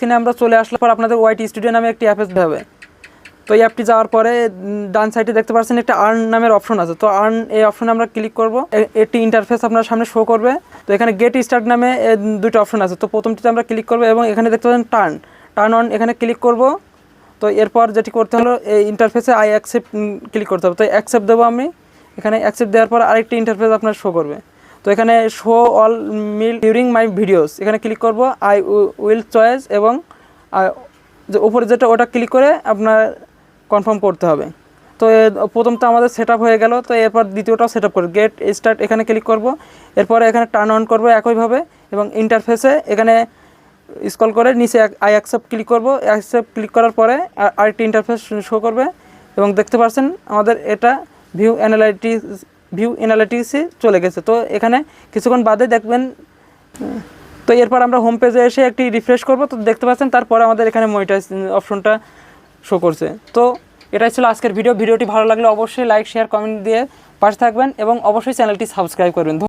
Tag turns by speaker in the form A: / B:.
A: এখানে আমরা চলে আসলে পর আপনাদের ওয়াইটি স্টুডিও নামে একটি অ্যাপেস হবে। তো এই অ্যাপটি যাওয়ার পরে ডান সাইডে দেখতে পাচ্ছেন একটা আর্ন নামের অপশন আছে। তো আর্ন এই অপশনে আমরা ক্লিক করব। একটি ইন্টারফেস আপনার সামনে শো করবে। তো এখানে গেট স্টার্ট নামে দুটো অপশন আছে। তো প্রথমটিতে আমরা ক্লিক করব এবং এখানে দেখতে পাচ্ছেন টার্ন টার্ন অন এখানে ক্লিক করব। তো এরপর যেটি করতে হলো, এই ইন্টারফেসে আই অ্যাকসেপ্ট ক্লিক করতে হবে। তো অ্যাকসেপ্ট দেবো আমি। এখানে অ্যাকসেপ্ট দেওয়ার পর আরেকটি ইন্টারফেস আপনার শো করবে। তো এখানে show all meal during my videos এখানে ক্লিক করব আই উইল চয়েস এবং উপরে যেটা ওটা ক্লিক করে আপনার কনফার্ম করতে হবে। তো এ- প্রথমটা আমাদের সেট হয়ে গেল, তো এরপর দ্বিতীয়টাও সেট আপ করব গেট স্টার্ট এখানে ক্লিক করব। এরপরে এখানে টার্ন অন করব একইভাবে এবং ইন্টারফেসে এখানে স্কল করে নিচে আই অ্যাকসেপ্ট ক্লিক করব। অ্যাকসেপ্ট ক্লিক করার পরে আর- আরেকটি ইন্টারফেস শো করবে এবং দেখতে পাচ্ছেন আমাদের এটা ভিউ অ্যানালাইটিস ভিউ অ্যানালিটিক্সে চলে গেছে। তো এখানে কিছুক্ষণ বাদে দেখবেন, তো এরপর আমরা হোম পেজে এসে একটি রিফ্রেশ করব। তো দেখতে পাচ্ছেন, তারপরে আমাদের এখানে মনিটাইজ অপশনটা শো করছে। তো এটাই ছিল আজকের ভিডিও ভিডিওটি ভালো লাগলে অবশ্যই লাইক শেয়ার কমেন্ট দিয়ে পাশে থাকবেন এবং অবশ্যই চ্যানেলটি সাবস্ক্রাইব করবেন।